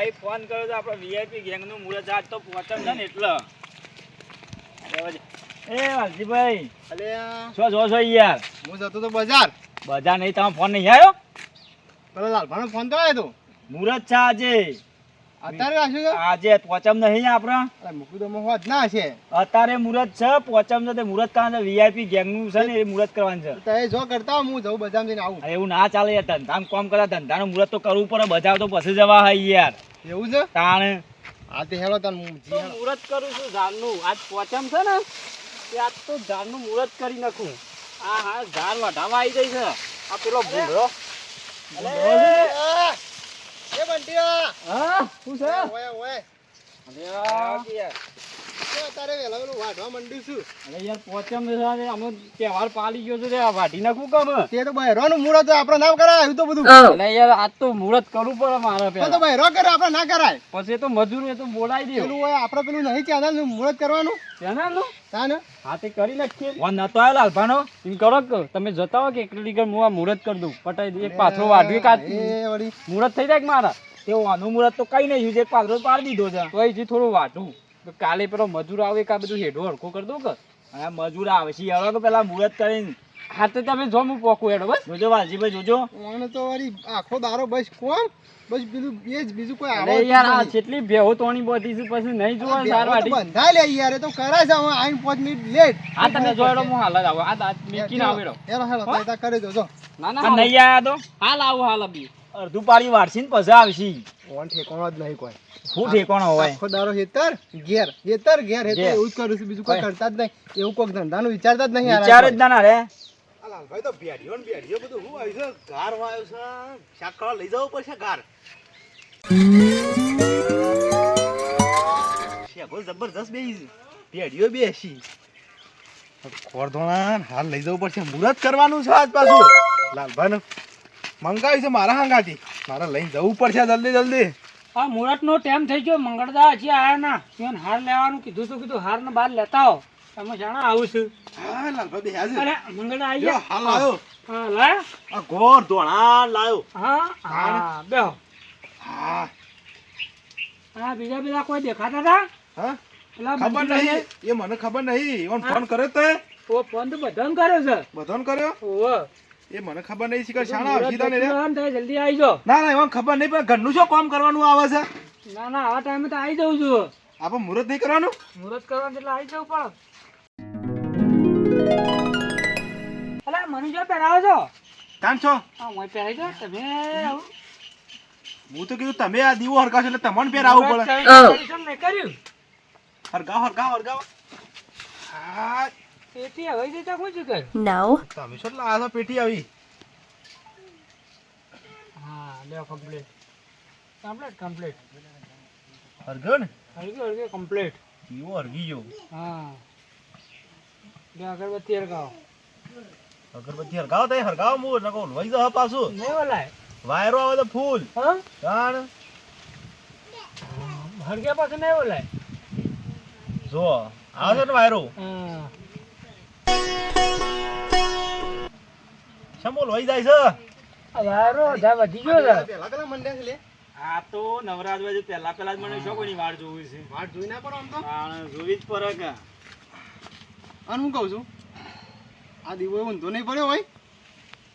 ભાઈ ફોન કર્યો તો આપણે વીઆઈપી ગેંગનું મુહૂર્ત આજ તો પહોંચમ છે ને એટલે. એ વાલજીભાઈ. અલે શું જો છો યાર. હું જતો તો બજાર. બજાર નહીં તમે ફોન નહીં આવ્યો પેલો લાલભાનો ફોન તો આવ્યો તો. મુહૂર્ત છે આજે. અત્યારે રાખ્યું છે? આજે પહોંચમ નહીં આપણે. અરે મુકુદોમાં હોત ના છે અત્યારે મુરત છે પહોંચમ છે તે મુરત કારણ છે વીઆઈપી ગેંગનું છે ને એ મુહૂર્ત કરવાનું છે. તો એ જો કરતા હોય, હું જઉં બજાર જઈને આવું. એવું ના ચાલે યાર ધંધામાં કામ કરે ધંધાનું મુહૂર્ત તો કરવું પડે બજાર તો પછી જવા હોય યાર. એવું છે? તાણે. આ તે હેલો તાર હું જી હેલો. મુહૂર્ત કરું છું ઝાડનું. આજ પોચમ છે ને તે આજ તો ઝાડનું મુહૂર્ત કરી નાખું. આ હા ઝાડ વઢાવા આવી જાય છે. આ પેલો ભૂંડરો એ બંટીયા! હા શું છે? ઓય ઓય અરે અત્યારે વહેલા વહેલું વાઢવા માંડ્યું છું. અરે યાર પોચમ છે અમે તહેવાર પાલી ગયો છે આ વાઢી નાખું કમ તે તો બહેરોનું મુહૂર્ત આપણે ના કરાય એવું તો બધું. અરે યાર આજ તો મુહૂર્ત કરવું પડે મારે પેલા તો બહેરો કરે આપણે ના કરાય. પછી તો મજૂર એ તો બોલાવી દે. પેલું હોય આપણે પેલું નહીં ચેનલ મુહૂર્ત કરવાનું. હા તે કરી નાખીએ. ફોન નતો એમ કરો તમે જતા હો કે એક દીકર હું આ મુહૂર્ત કરી દઉં. પટાઈ એક પાછળ વાઢવી કાઢ. વળી. મુહૂર્ત થઈ જાય મારા? તે આનું મુહૂર્ત તો કઈ નહીં. એક પાથરો પાડી દીધો છે. તો થોડું વાઢું. તો કાલે પેલો મજૂર આવે કે આ બધું હેડો હરખો કરી દઉં કે? હા મજૂર આવે છે હવે કે પેલા મુહૂર્ત કરીને. હા તો તમે જો હું પોકું હેડો બસ. જોજો વાલજીભાઈ જોજો. મને તો વારી આખો દારો બસ કોણ? બસ બીજું એ જ બીજું કોઈ આવે યાર આ જેટલી ભેહો તોણી બોધી છે પછી નહીં જોવા સાર વાડી બંધા લે યાર તો કરા છે હું આઈ પાંચ મિનિટ લેટ. હા તમે જો હેડો હું હાલ જ આવો. આ દાંત મીકીને આવો હેડો હેલો હેલો હો? તાતા કરી દો ના ના નહીં આયા તો. હાલ આવું હાલ અભી. અડધું પાડી વાળશી ને પછી આવશી. ઓન ઠેકાણો જ નહીં કોઈ. શું ઠેકાણો હોય? આખો દારો હેતર ઘેર હેતર ઘેર હેતર એવું જ કરું છું. બીજું કોઈ કરતા જ નહીં. એવું કોઈ ધંધાનું વિચારતા જ નહીં વિચાર જ ના ના રે. લાલભાઈ તો ભેડિયો ને બધું. હું આવી છે ગાર વાયો છે. શાક લઈ જવું પડશે ગાર. શેગો જબરજસ્ત બેસી ભેડિયો બેસી. ખોરધોણા હાલ લઈ જવું પડશે. મુરત કરવાનું છે આજ પાછું. લાલભાઈ મંગાવી છે મારા હાંગાથી. મારે લઈને જવું પડશે જલ્દી જલ્દી. આ મુહૂર્ત નો ટાઈમ થઈ ગયો મંગળદા હજી આયા ના. ત્યાં હાર લેવાનું? કીધું શું કીધું હાર ને બહાર લેતા આવો. તમે જાણા આવું છું. હા લાલભાઈ અરે મંગળદા આવી જો, હાલ. આવ્યો હા લાયા. આ ગોર ધોણા લાયો. હા હા. બેહો. હા. હા બીજા બીજા કોઈ દેખાતા હતા? હા? ખબર નહીં. એ મને ખબર નહીં. ઓન ફોન કર્યો તે? ઓ ફોન તો બધાને કર્યો છે. બધાને કર્યો? ઓહો. એ મને ખબર નહીં શીખર શાણા આવશી તને રે? જલ્દી આવી જો ના ના એમાં ખબર નહીં પણ ઘરનું શું કામ કરવાનું આવે છે? ના ના આવા ટાઈમે તો આવી જઉં છું. આપણે મુહૂર્ત નહીં કરવાનું? મુહૂર્ત કરવાનું એટલે આવી જવું પણ. અલા મને જો પહેરાવો છો? કામ છો? હા હું પહેરાવી દો તમે હું તો કીધું તમે આ દીવો હરગાવશો એટલે તમને પેર આવવું પડે. કર્યું. હરગાવ હરગાવ હરગાવ. હા તેથી આવી જતા શું શું કર. તમે શું લાવો પેટી આવી. હા લ્યો કમ્પ્લીટ કમ્પ્લીટ કમ્પ્લીટ હરગાવ ને? હરગ્યો હરગ્યો કમ્પ્લીટ દીવો હરગી ગયો? હા. લે અગરબત્તી હળગાવો અગરબત્તી હરગાવ તો હરગાવ હું નકો લઈ જાવ પાછું. નહીં બોલાય વાયરો આવે તો ફૂલ. હા? જાણ. હળગ્યા પાછું નહીં બોલાય જો આવે છે ને વાયરો? હા. જાય છે? આ જા વધી ગયો છે. પેલા પેલા મંડે છે લે. આ તો નવરાજ બાજુ પહેલા પહેલા જ મને શું કોઈની વાર જોવી છે? વાટ જોઈ ના પડો આમ તો? જોવી જ પડે કે. અને હું કહું છું? આ દીવો ઊંધો નહીં પડ્યો હોય.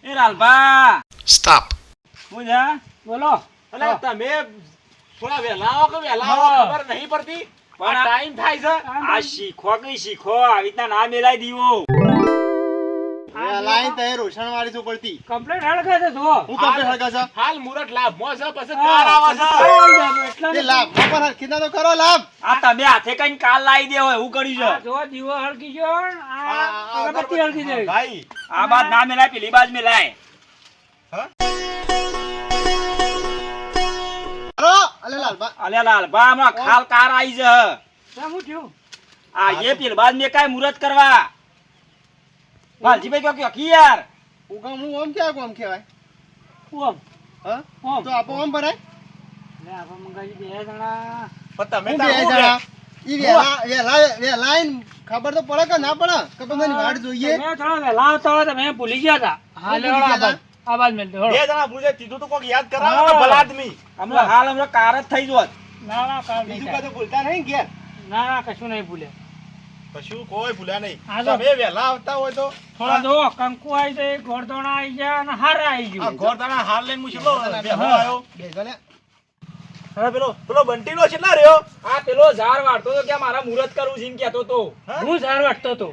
એ લાલભા! Stop. હું જા? બોલો. અલે તમે થોડા વહેલા આવો કે વહેલા આવો ખબર નહીં પડતી? પણ ટાઈમ થાય છે. આ શીખો કઈ શીખો? આવી રીતના ના મેલાઈ દીવો. લાઈન તે રોશન વાળી છો પડતી. કમ્પ્લીટ હળગે છે જુઓ. હું કપડે હળગા છે? હાલ મુરત લાભ મો છે પછી કાર આવે છે. આવી જાજો, એટલા તે ને- લાભ પણ હરખીના તો કરો લાભ. આ તમે હાથે કઈ કાલ લાવી દે હોય હું આ છે દીવો હળગી ગયો આ- આ આ અગરબત્તી હળગી જાય ભાઈ. આ બાદ ના મેલાય પેલી બાજ મેલાય. અલે લાલબા અલે લાલબા ખાલ કાર આવી છે. શું થયું? આ એ પેલી બાજ મેં મુરત કરવા. વાલજીભાઈ કયો કયો કી યાર હું ગામ હું ઓમ ક્યાં ઓમ કહેવાય? ઓમ. હા? ઓમ. તો આપો ઓમ ભરાય. લે આપો મંગાવી બે જણા. પણ તમે હું બે જણા? ઈ વેલા વેલા વેલા ખબર તો પડે કે ના પડે? કે બધાની વાડ જોઈએ? મેં થોડા વહેલા આવતા તમે ભૂલી ગયા હતા. હા ભૂલી ગયા. આ બાજ મેલ બે જણા ભૂજે કીધું તો કોક યાદ કરાવો ને ભલા આદમી હમણાં હાલ હમણાં કાર જ થઈ જોત. ના ના કાલ બીજું થાય. ભૂલતા નહીં ઘેર? ના ના કશું નહીં ભૂલે. કશું કોઈ ભૂલ્યા નહીં. તમે વહેલા આવતા હોય તો. થોડા જો કંકુ આવી જાય ગોળધોણા આવી ગયા અને હાર આવી ગયું ગોરદાના હાર લઈને હું છેલ્લો બેહો હા. આવ્યો. હા પેલો પેલો બંટીનો છેલ્લા રહ્યો? આ પેલો ઝાર વાળતો તો કે મારા મુહૂર્ત કરવું છે એમ કહેતો તો. હા? ઝાર વાટતો હતો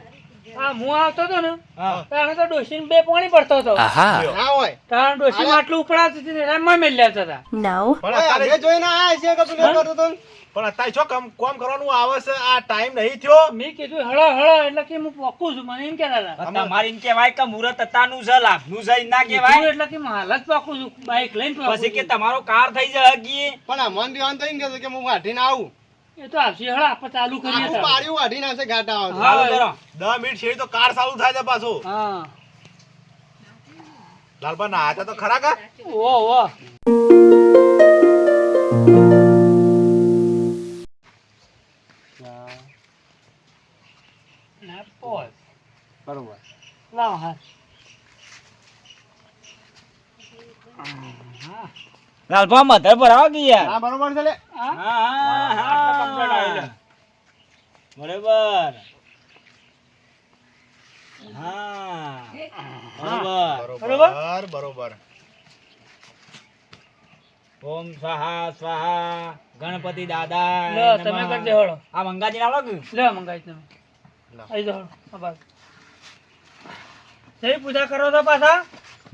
આ હું આવતો હતો ને હા. તો ડોશીને બે પાણી પડતો હતો. ના હોય. કારણ ડોશી આટલું ઉપડાતી હતી ને રામમાં મેલ્યા હતા. No. પણ અત્યારે જોઈને આયા છીએ કે પેલું કરતો તો? પણ અત્યારે શું કામ કોમ કરવાનું આવે છે? આ ટાઈમ નહીં થયો? મેં કીધું હળો હળો એટલે કે હું પોકું છું. મને એમ કહેતા હતા. તમારે એમ કહેવાય કે મુહૂર્ત અત્યારનું છે લાભનું છે ના કહેવાય? એટલે કે હું હાલ જ પાકું છું. બાઈક લઈને પછી કે તમારો કાર થઈ જાય હગી. પણ આ મન દીવાન તો એમ કહેતો કે હું વાઢીને આવું. એ તો આવશે હળો આપણે ચાલુ કરીએ આખું પાડ્યું વાઢીને આવશે ઘાટા આવશે. કરો દસ મિનિટ છેડી તો કાર ચાલુ થાય છે પાછું. હા. લાલબા ના હતા તો ખરા કા? ઓ ઓ. ના પોસ. બરોબર. લાવ હા લાલભા મધર ભરાવો કે યાર? હા બરોબર છે લે. હા હા હા. હા. બરોબર. બરોબર. બરોબર? બરોબર ઓમ સ્વાહા સ્વાહા. ગણપતિ દાદા લો તમે કરજો હળો. આ મંગાજી ના લાગ લે મંગાજી તમે આવી જાઓ આ જય પૂજા કરો તો પાછા.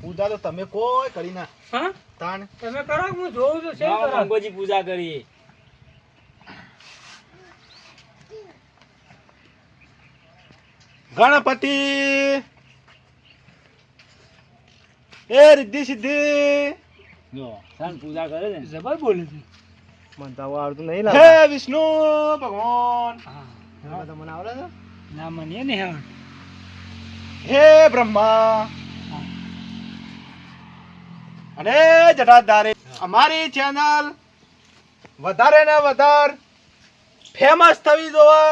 પૂજા તો તમે કોઈ કરી ના. હા? તાણ. તમે કરો હું જોઉં છું મંગોજી પૂજા કરીએ ગણપતિ! એ રિદ્ધિ સિદ્ધિ! જો સાન પૂજા કરે છે જબર બોલે છે. મને તો આવડતું નહીં હે વિષ્ણુ ભગવાન! હા આવડે છે? ના મને નહીં હા હે બ્રહ્મા! અને જટાધારે અમારી ચેનલ વધારે ને વધારે ફેમસ થવી જોવે.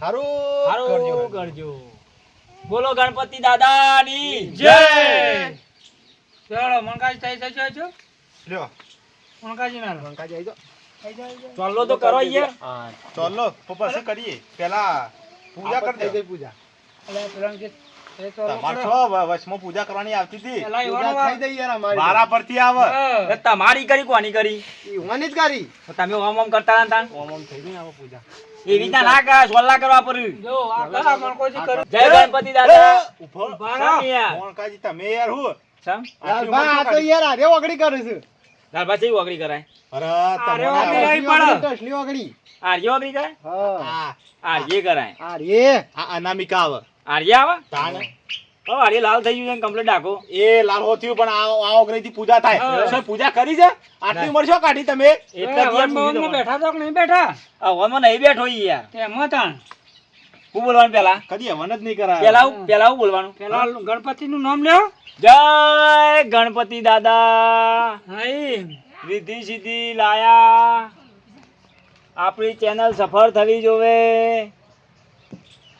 સારું સારું કરજો. બોલો ગણપતિ દાદાની. જય! ચલો મણકાજી થઈ થઈ જાય છો? લ્યો. મણકાજી ના મણકાજી આવી જાઓ. ચાલો તો કરો યાર. હા ચાલો તો પછી કરીએ. પેલા પૂજા કરી દે. પૂજા. એટલે પેલાને પૂજા કરવાની આવતી હતી. મારા પરથી આવે. તમારી કરી કોની કરી? જ કરી. તમે ઓમ ઓમ કરતા હતા ઓમ ઓમ થઈ ગઈ પૂજા. એવી રીતના ના કરા સોલ્લા કરવા પડ્યું. જો આ મણકોજી કરું જય ગણપતિ દાદા. ઊભો. ઊભા સામ યાર. મોણકાજી તમે યાર હું? સામ? આ તો યાર હારે ઓગળી કરે છે. લાલભા ચેવી ઓગળી કરાય? અરે અરે તમને ઓગળી આવે. નહીં પડે. ટસલી ઓગળી આર્ય ઓગળી કરાય? હા. આ આર્ય કરાય. હારે આ અનામિકા આવે. આર્ય આવે? તાણ. ઓ આર્ય લાલ થઈ ગયું છે કમ્પ્લીટ ડાકો એ લાલ હો થયું પણ આ આ ઓગણીથી પૂજા થાય. શું પૂજા કરી છે? આટલી ઉંમર શું કાઢી તમે? એટલે જ યાર હવન પૂછ્યું બવનમાં તમને. બેઠા તો કે નહીં બેઠા? હવનમાં નહીં બેઠો યાર. તેમાં તાણ. હું બોલવાનું પેલા? કદી હવન જ નહીં કરાય પેલા પેલા હું બોલવાનું? પેલા ગણપતિ નું નામ લ્યો. જય ગણપતિ દાદા. હા ઈ. રિદ્ધિ સિદ્ધિ લાયા. આપણી ચેનલ સફળ થવી જોવે.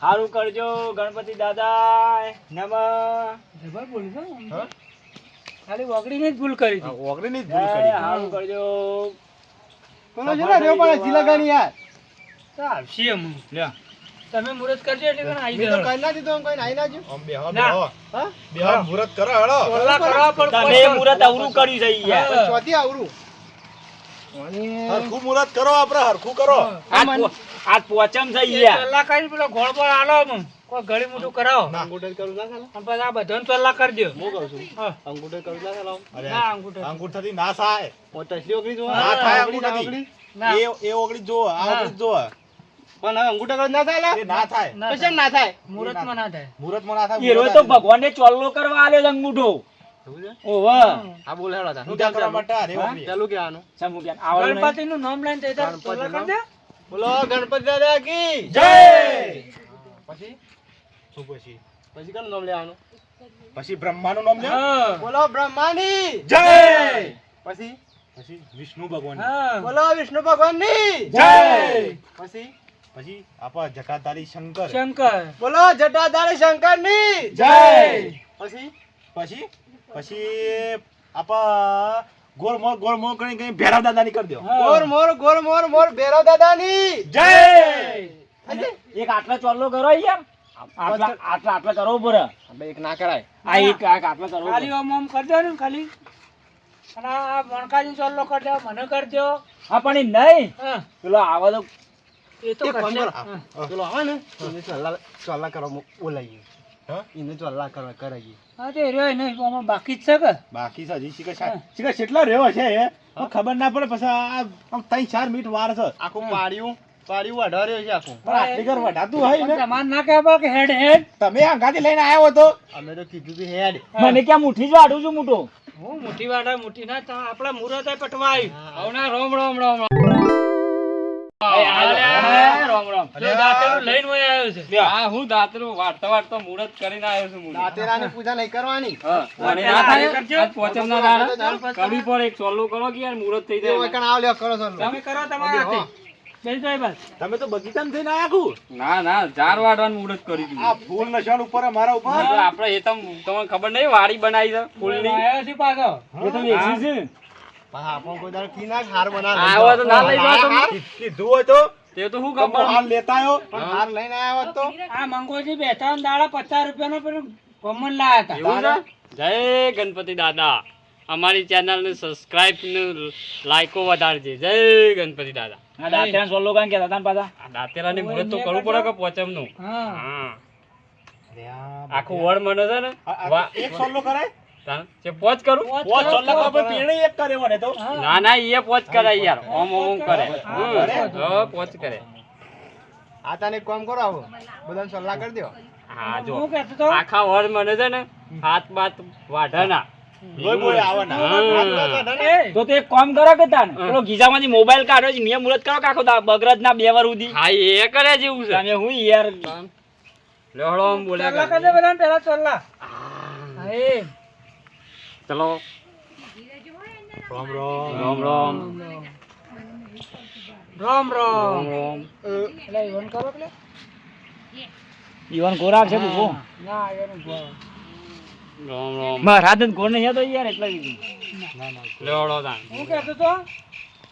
સારું કરજો ગણપતિ દાદા નમ. જબર બોલે? ખાલી ઓગળીને જ ભૂલ કરી હતી. ઓગણીની જ ભૂલ કરી સારું કરજો. પેલો છે ને રેવ પડે જીલાગાની યાર? તો આવશે એમ લ્યા. તમે મુરત કરજો એટલે કને આવી ગયો. કઈ ના દીધો કઈ આવી ના જો આમ બેહો. બેહો હા. બેહો મુરત કરો હેડો. ઓલા કરો પણ તમે મુરત અવરું કર્યું છે યાર. ચોથી આવરું અને હરખું મુરત કરો આપણે હરખું કરો. આજ પોચમ થઈ ગયા? યાર કરી પેલો ગોળ બોળ આલો કોઈ ઘડી મોટું કરાવો. ના. અંગૂઠે કરું ના ચાલે? અને પછી આ બધાને ટોલા કરજો હું કહું છું. હા. અંગૂઠે કરું ના ચાલે આમ? અરે ના અંગૂઠો. અંગૂઠાથી ના થાય. ઓ ટસલી ઓગળી જોવા? ના થાય ઓગળી ના અંગૂઠાથી. એ એ ઓગળી જો આ ઓગળી જો પણ હવે કરું ના ચાલે? ના થાય. ના ના થાય. મુહૂર્તમાં ના થાય. મુહૂર્તમાં ના થાય હીરો તો મુહૂર્ત ભગવાનને ચોલ્લો કરવા આલ્યો અંગૂઠો? ગણપતિ નું નામ લઈને તે તાર ટોલા કરી દે. બોલો ગણપતિ દાદા કી? જય! પછી? શું પછી? પછી કોનું નામ લેવાનું? પછી બ્રહ્માનું નામ લે બોલો બ્રહ્માની. જય! પછી? પછી વિષ્ણુ ભગવાન બોલો વિષ્ણુ ભગવાનની. જય! પછી? પછી આપા જટાધારી શંકર. શંકર. બોલો જટાધારી શંકરની. જય! પછી? પછી? પછી આપ ગોળ મોર ગોળ મોર કરી કઈ ભેરવ દાદાની કરી દો. ગોળ મોર ગોળ મોર મોર ભેરવ દાદાની. જય! એક આટલા ચોલ્લો કરો યાર આટલા આટલા આટલા કરો એક ના કરાય. આ એક આ આટલા કરો ખાલી ને ખાલી. અને આ વણકાજી ચોલ્લો કરજો મને કરજો હા પણ એ તો કરશે. પેલો આવે ને ચોલ્લા કરો બોલાઈએ એને ચોલ્લા કરવા કરાવીએ હા તે રહ્યો નહીં આમાં બાકી જ છે કે? બાકી છે હજી શીખર શીખર કેટલા રહ્યો છે એ? ખબર ના પડે પછી આ આમ ત્રણ ચાર મિનિટ વાર છે. આખું પાડ્યું પાડ્યું વઢાર્યો છે આખું. પણ આટલી ઘર વઢાતું હોય ને? તમારે ના કહેવા કે હેડ હેડ. તમે આંગાથી લઈને આવ્યો તો? અમે તો કીધું કે હેડ. મને ક્યાં મુઠ્ઠી જ છું મોટો હું મોટી વાડા મોટી ના તા- આપણા મુરત પટવાય. આવના રોમ રોમ રોમ. હા હું દાતરું વાટતો વાટતો મુહૂર્ત કરીને આવ્યો છું મુહૂર્ત. દાંતેરાની પૂજા નહીં કરવાની. હા, મને ના થાય. આજ પોચમ ના દાડા. કરવી પડે એક સોલ્લું કરો કે યાર મુહૂર્ત થઈ જાય. આવ લ્યો કરો છો તમે કરો તમારા તો બગીચામાં થઈને આયા કુ? ના ના ચાર વાડવાનું મુહૂર્ત કરી આ ફૂલ નશાન ઉપર મારા ઉપર? આપણે એ તમને ખબર નહીં વાડી બનાવી છે ફૂલની. આવ્યો છે પાછો. એ તો વેચી છે. પાછા આપણો કોઈ દાડો કી ના હાર બનાવે. આવો તો ના લઈ જાઓ કીધું હોય તો. તે તો શું તો ખબર લેતા આવ્યો પણ હાર લઈને આવ્યા તો. આ મંગોજી બેઠા ને દાડા પચાસ રૂપિયાનો પેલું કોમન લાયા હતા. છે? જય ગણપતિ દાદા. અમારી ચેનલ ને સબસ્ક્રાઇબ ને લાઈકો વધારજે. જય ગણપતિ દાદા. આ દાંતેરા સોલ્લો કાંઈ કહેતા હતા પાછા. આ દાંતેરાની મુહૂર્ત તો કરવું પડે કે પોચમનું? હા. આખું વડ મને છે ને એક સોલો કરાય? જે પોચ કરું? પોચ પોચ કરો, સોલ્લા પોચ પર પીણી એક કરે મને તો. ના ના એ પોચ કરે યાર. ઓમ ઓમ કરે. હા, પોચ. કરે. આ તને કોમ કરો આવો. બધાને સલાહ કરી દો હા જો. હું કહેતો તો આખા વડ મને છે ને હાથ બાત વાઢાના તો તે કામ કરો કે તાન? પેલો મોબાઈલ કાઢ્યો છે નિયમ મુરત કરો કે આખો બગરજ ના બે વાર સુધી? હા એ કરે જેવું છે. અને હું યાર લેહડો બોલ્યા પેલા પહેલા ચોલ્લા. હા, એ. ચલો. રામ રામ રામ. રામ. રામ રામ. રામ એટલે ઈવન કરો એટલે ઈવન ગોરા છે ભૂખો ના ઈવન ગોરા રામ રામ. મારા રાધન ગોર નહીં હતો યાર એટલે ના ના લેવડો દાન હું કહેતો તો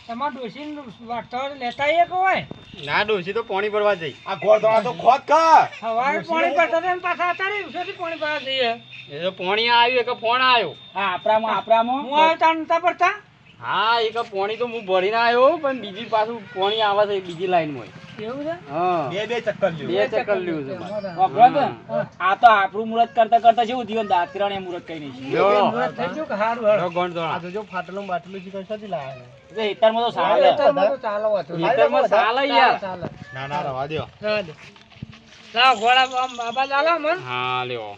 તમારા ડોસી વાટર લેતા એક હોય? ના ડોસી તો પાણી ભરવા જઈ. આ ગોળધોળા તો ખોદ કા સવારે પાણી ભરતા હતા ને પાછા અત્યારે ઉસેથી પાણી ભરવા જઈએ. એ તો પાણી આવ્યું એક ફોન આવ્યો. હા આપરામાં આપરામાં હું આવ્યો તાર નતા ભરતા? હા એક પાણી તો હું ભરીને આવ્યો પણ બીજી પાછું પાણી આવે છે બીજી લાઈનમાં. એવું છે? હા. બે બે ચક્કર બે ચક્કર લેવું છે? આ તો આપણું મુહૂર્ત કરતા કરતા જેવું જીવન દાંતરાણે મુહૂર્ત કઈ નહીં મુહૂર્ત થઈ ગયું કે હારું હારું. આ જો ફાટેલું બાટલું છે કશાથી લાયા છે? હિતરમાં તો સારું ખેતરમાં તો ચાલો હતું. હિતરમાં ચાલે યાર. ના ના રવા દ્યો. જવા દે. લાવ ઘોડા આમ બાબા ચાલો મન હા લ્યો.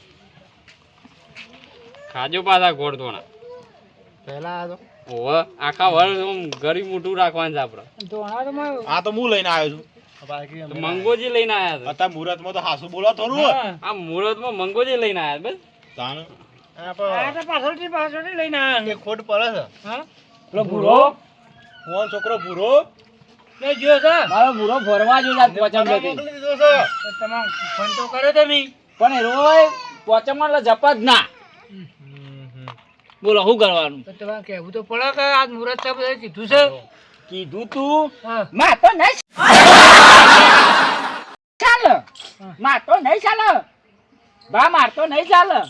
ખાજો પાછા ગોળ ધોણા પહેલા આ તો. ઓવે આખા વર્ષ આમ ગરીબ મોટું રાખવાનું છે આપણે ધોણા તો આ તો હું લઈને આવ્યો છું. મંગોજી લઈને આયા છે અત્યારે મુહૂર્તમાં તો હાસુ બોલો થોડું. આ મુહૂર્તમાં મંગોજી લઈને આયા બસ. તાણ. આ તો પાછળથી પાછળથી લઈને આવ્યા. એક ખોટ પડે છે. હા? પેલો ભૂરો? ફોન છોકરો ભૂરો? લે જો છે. મારો ભૂરો ભરવા જો જાત પોચમ મને જતી દીધો છે. તો તમે ફોન તો કર્યો તમે પણ એ રોય પોચમ એટલે જપ જ ના. બોલો શું કરવાનું? તો તમારે કહેવું તો પડે કે આજ મુરત છે બધે કીધું છે? કીધું તું? હા. માં તો નહીં ચાલ. માં તો નહીં ચાલે. બા મારતો નહીં ચાલે.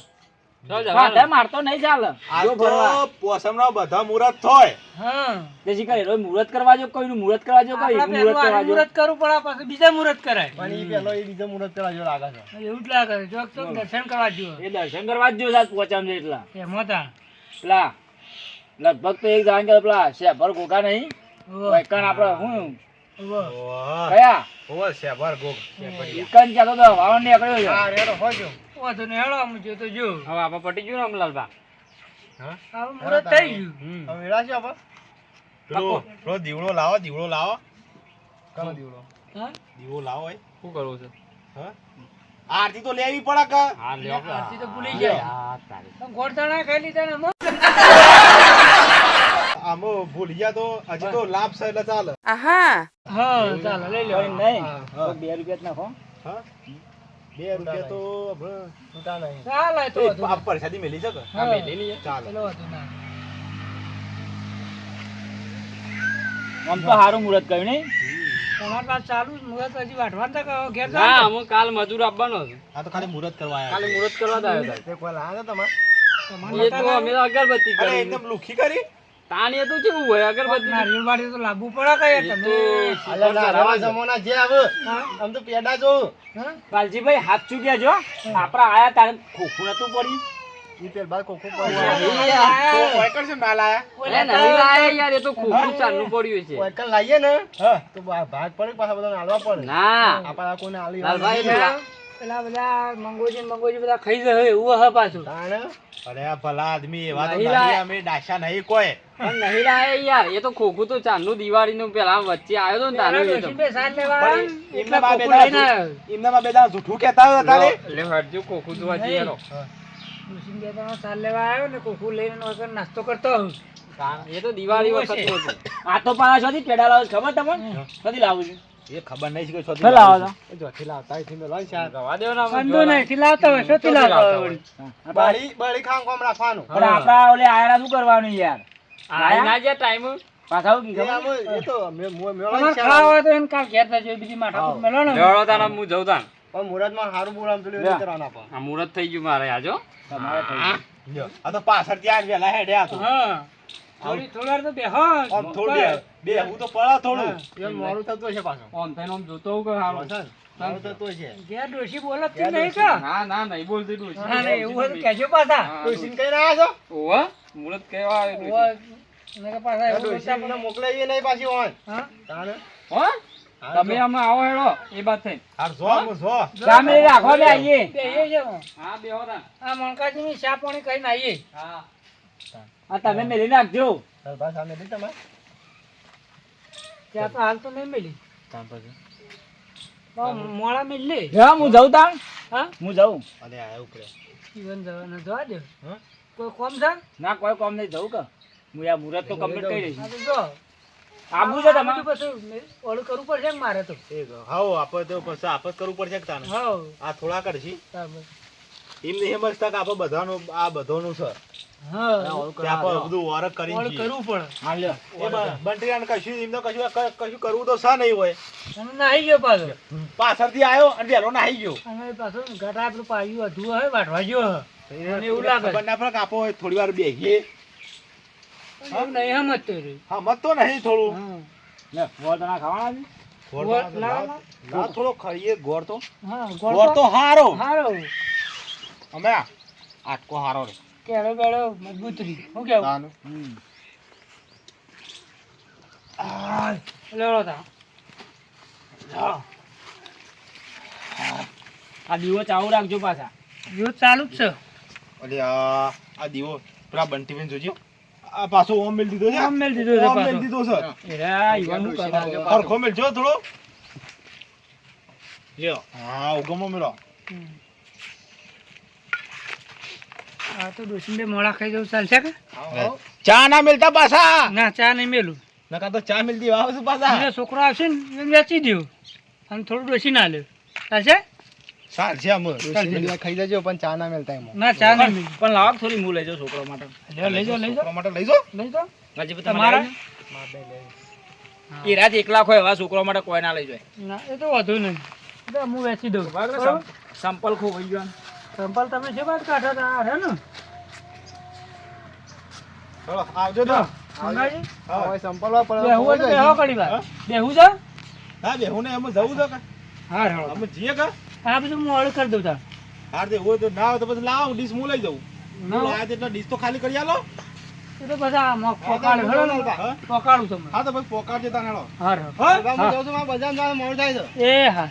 માથે મારતો નહીં ચાલે. જો ભરવા. તો બધા મુહૂર્ત થોય. હા. દેશી કરે રોય મુહૂર્ત કરવા જો કોઈનું મુહૂર્ત કરવા જો કોઈ આપણા કરવા જો. મુહૂર્ત કરવું પડે પછી બીજા મુહૂર્ત કરાય. પણ ઈ પેલો એ બીજો મુહૂર્ત પેલા જેવો લાગે છે. એવું જ લાગે છે. જો તો દર્શન કરવા જેવો એ દર્શન કરવા જો સાત પોચમ છે એટલા. એમાં તા પેલા લગભગ તો એક જાણ કે પેલા શેભર ગોગા નહીં. વૈકણ આપણે હું કયા? ઓહ શેભર ગોગ. ઈકન કહેતો તો વાવણ નીકળ્યો છે. હા રેડો હોજો. વાંધો નહીં, હેળો આમ જો તો જો. હવે આપણે પટી ગયું ને અમલાલબા આ થઈ ગયું. હવે વેળા છે આપણે? પેલો પેલો દીવડો લાવો દીવડો લાવો. કરો દીવડો? હા? દીવો લાવો શું કરવું છે? હા? આરતી તો લેવી પડે કે? હા લ્યો. આરતી તો ભૂલી જાય હા તારી. તો ખાઈ લીધા ને આમો? ભૂલી ગયા તો હજી તો લાભ છે એટલે ચાલે. હા ચાલો લઈ લો કોઈ નહીં. 2 રૂપિયા જ નાખો. હા? બે રૂપિયા તો છૂટા નહીં. ચાલ તો એ પરસાદી મેલી છે હા. ચાલે. પેલો વધુ આમ તો સારું મુહૂર્ત કર્યું નહીં? તમારી પાસે ચાલુ મુહૂર્ત હજી વાઢવાનું છે ઘેર ના હું કાલ મજૂર આપવાનો છું. આ તો ખાલી મુહૂર્ત કરવા આવ્યા ખાલી મુહૂર્ત કરવા આવ્યો તમારે. તમારે અમે અગરબત્તી કરી. એકદમ લુખી કરી. તાણ તો કેવું હોય? અગરબત્તી નારિયેળ વાળી તો લાવવું પડે કે યાર એ તમે? તો શિખર ચડાવવા જ. હા? વાલજીભાઈ હાથ ચૂક્યા જો આપડા આયા તારે ખોખું નતું પડ્યું? વાયકર છે ના લાયા? નહીં લાયા યાર એ તો ખોખું ચાલુ પડ્યું છે. પડે ના. લાલભાઈ એ તો લા- પેલા બધા મંગોજી મંગોજી બધા ખાઈ જાય એવું હે પાછું. અરે આ ભલા આદમી એવા તો નહીં અમે ડાશા નહીં કોઈ. પણ નહીં લાયા યાર એ તો ખોખું તો ચાલનું દિવાળીનું પેલા વચ્ચે આવ્યો તો ને તાનો એ તો. એમના બા ને, એમના બા એટલે બેદા ખોખું લઈને આવ્યો. એમનામાં બે દાડા જૂઠું કહેતા હતા તારે? લે હટજો ખોખું તો હજી એનો. ડોશી બે સાલ લેવા આવ્યો ને ખોખું લઈને વગર નાસ્તો કરતો હું એ તો દિવાળી વખત હતું આ તો પાછા પેડા લાવો ખબર તમને? શોધી લાવું છું. એ ખબર નહીં કે શું લાવો છો. રવા દેવો ને આમાં. કંદો નહીં થી લાવતા હોય શું લાવતા હોય. બાળી બાળી ખામ ખામ રાખવાનું. પણ આપડા ઓલે આયરા શું કરવાનું યાર? આઈ ના જ્યાં ટાઈમ પાછા કી ખબર? તમારે ખાવા તો એને કાલ ઘેર થશે બીજી માથાકૂટ મેલો ને. લેવડો તારા હું. જઉં તાણ. મુહૂર્તમાં સારું બોલામ પેલું લે. કરવાના પણ આ મુહૂર્ત થઈ ગયું મારે આજો તમારે થઈ ગયું. આ તો પાછળ ત્યાં વેલા હેડ્યા તો. હા. થોડી થોડી વાર તો બેહો. આમ થોડું બે હું તો પડા થોડું. હા. આમ થઈને આમ જોતો હોઉં કે હારું. ઘેર ડોશી બોલે જ નહીં કે ના ના નહીં બોલતી તું ના ના એવું હોય કહેજો પાછા. હા, ઓવે, મુહૂર્ત કેવા આવ્યું તું? ઓય, મેં કે પાછા એવું બોલતા પણ- હા? હો? તમે આમાં આવો હેડો એ વાત થઈ હાર જો સામે રાખો બે આઈએ હા બેહો તાણ. આ મણકાજીની ચા પાણી કહીને આવીએ. હા. આ તમે મેલી નાખજો. ચા તો હાલ તો નહીં મળી પછી મોડા મિલ લે. હા હું જાઉં તાણ. હા? હું જાઉં. અરે આ ઉપડે. જીવન જવાના જવા દે. કોઈ કોમ છે? ના કોઈ કોમ નહીં જવું કે. હું આ મુહૂર્ત તો કમ્પ્લીટ કરી દઈશ. જો. આબુ છે તમારે? પછી ઓલું કરવું પડશે મારે તો? હા આપણે તો પછી આપત કરવું પડશે કે તાને? હા આ થોડા કરશી? બરાબર. એમ નહીં સમજતા કે આપણે બધાનું આ બધોનું છે. પાછળથી આવ્યો અને નાહી ગયો. ઘટા પાયું અધું ગયો એવું લાગે. ખબર ના પડે થોડી વાર બેસીએ નહીં સમજતો રે તો નહીં થોડું. તણા ખાવાના થોડો ગોળ તો. ગોળ તો હારો. હારો. અમે આટકો હારો રે. કેળો બેળો મજબૂત રી શું કેવું? તાનું. હમ. લેવડો તા. આ દીવો ચાલુ રાખજો પાછા. યુ ચાલુ જ છે. આ આ દીવો પેલા બંટીબેન જોજો. આ પાછો ઓમ મેલ દીધો છે. આમ મેલ દીધો છે ઓમ મેલ દીધો છે. એરા ઈવન કરવા હરખો મેલ જો થોડો. લ્યો હા ઉગમો મેલો હમ. આ તો ડોસીને બે મોડા ખાઈ જવું ચાલશે કે? ચા ના મેલતા પાછા? ના ચા નહીં મેલું. નકા તો ચા મેલતી વાવ છે પાછા. છોકરો આવશે ને વેચી દઉં અને થોડું ડોસી ના લે. ચાલશે? ખાઈ જજો પણ ચા ના મેલતા એમાં. ના ચા ના પણ લાવો થોડી હું લઈ જાઉં છોકરો માટે. લઈ જાઓ લઈ જાઓ માટે લઈ જાઓ લઈ જાઓ હજી પછી તમારા એ રાત એકલા હોય એવા છોકરો માટે કોઈ ના લઈ જાય. ના એ તો વધુ નહીં. હું વેચી દઉં. સંપલ ખોવાઈ ગયો સંપાલ તમે જે વાત કાઢો તો આ હે ને. ચલો આવજો તો. મંગાજી હા. હવે સંપલવા પડે બેહું તો બેહો કડી વાર. હા? બેહું છે? હા બેહું ને એમ જવું તો કા? હા હેળો. અમે જીએ કા? આ બધું હું ઓર્ડર કરી દઉં તા હાર દે હોય તો ના હોય તો પછી લાવ ડીશ હું લઈ જાઉં ના હોય. આ જેટલા ડીશ તો ખાલી કરી આલો. એ તો બધા પોકાળું હેળો ને. હા? પોકાળું તમને. હા તો પછી પોકાળ જતા હેડો હા? હા. હું જાઉં છું મારા બજાર મોડું થાય છે. એ હા.